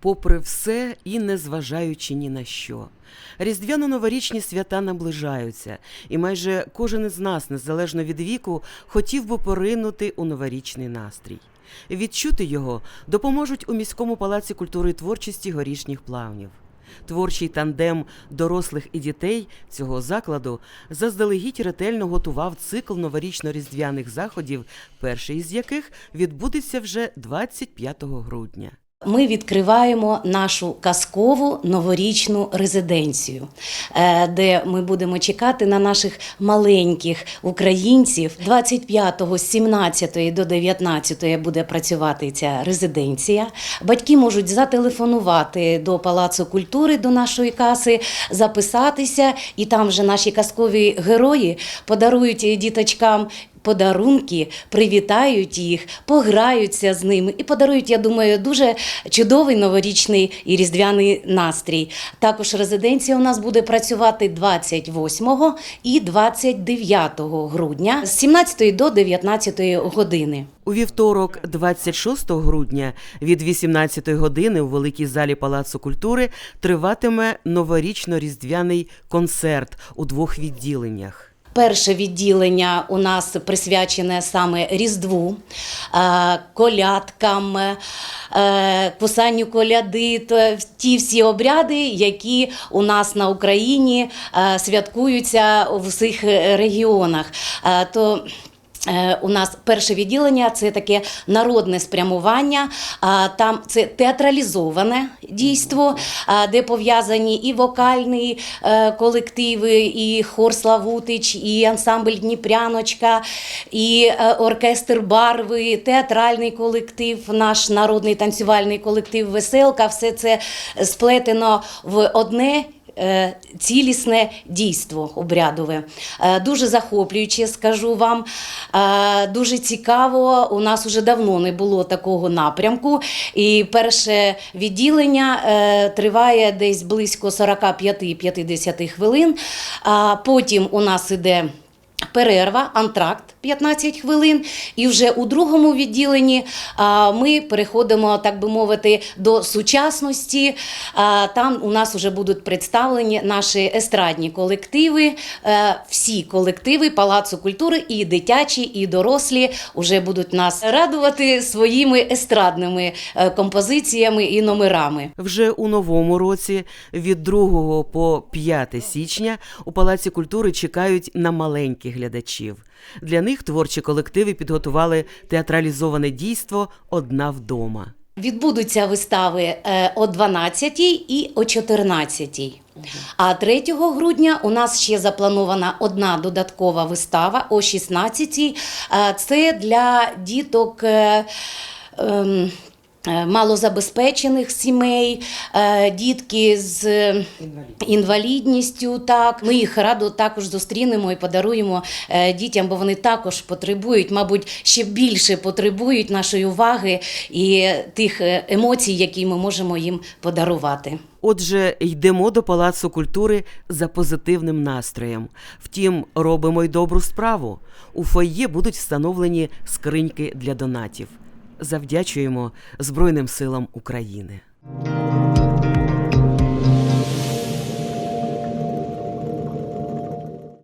попри все і незважаючи ні на що. Різдвяно-новорічні свята наближаються, і майже кожен із нас, незалежно від віку, хотів би поринути у новорічний настрій. Відчути його допоможуть у міському палаці культури і творчості горішніх плавнів. Творчий тандем дорослих і дітей цього закладу заздалегідь ретельно готував цикл новорічно-різдвяних заходів, перший із яких відбудеться вже 25 грудня. Ми відкриваємо нашу казкову новорічну резиденцію, е, де ми будемо чекати на наших маленьких українців. 25-го з 17 до 19 буде працювати ця резиденція. Батьки можуть зателефонувати до Палацу культури, до нашої каси, записатися, і там вже наші казкові герої подарують діточкам подарунки, привітають їх, пограються з ними і подарують, я думаю, дуже чудовий новорічний і різдвяний настрій. Також резиденція у нас буде працювати 28 і 29 грудня з 17 до 19 години. У вівторок, 26 грудня, від 18 години у великій залі Палацу культури триватиме новорічно-різдвяний концерт у двох відділеннях. Перше відділення у нас присвячене саме Різдву, е, колядкам, е, кусанню коляди, ті всі обряди, які у нас на Україні е, святкуються в усіх регіонах. То У нас перше відділення це таке народне спрямування. Там це театралізоване дійство, де пов'язані і вокальні е, колективи, і хор Славутич, і ансамбль Дніпряночка, і е, оркестр Барви, театральний колектив, наш народний танцювальний колектив Веселка. Все це сплетено в одне е, цілісне дійство обрядове. Е, Дуже захоплююче, скажу вам. Е, Дуже цікаво. У нас уже давно не було такого напрямку. І перше відділення е, триває десь близько 45-50 хвилин. Потім у нас іде. Перерва, антракт 15 хвилин, і вже у другому відділенні ми переходимо, так би мовити, до сучасності. Там у нас вже будуть представлені наші естрадні колективи, е, всі колективи Палацу культури, і дитячі, і дорослі вже будуть нас радувати своїми естрадними е, композиціями і номерами. Вже у новому році від 2 по 5 січня у Палаці культури чекають на маленьких глядачів. Для них творчі колективи підготували театралізоване дійство Одна вдома. Відбудуться вистави е, о 12 і о 14. А 3 грудня у нас ще запланована одна додаткова вистава о 16. Е, Це для діток. Е, Малозабезпечених сімей, е, дітки з інвалідністю. Так ми їх радо також зустрінемо і подаруємо е, дітям, бо вони також потребують, мабуть, ще більше потребують нашої уваги і тих емоцій, які ми можемо їм подарувати. Отже, йдемо до Палацу культури за позитивним настроєм. Втім, робимо й добру справу. У фойє будуть встановлені скриньки для донатів. Завдячуємо Збройним силам України.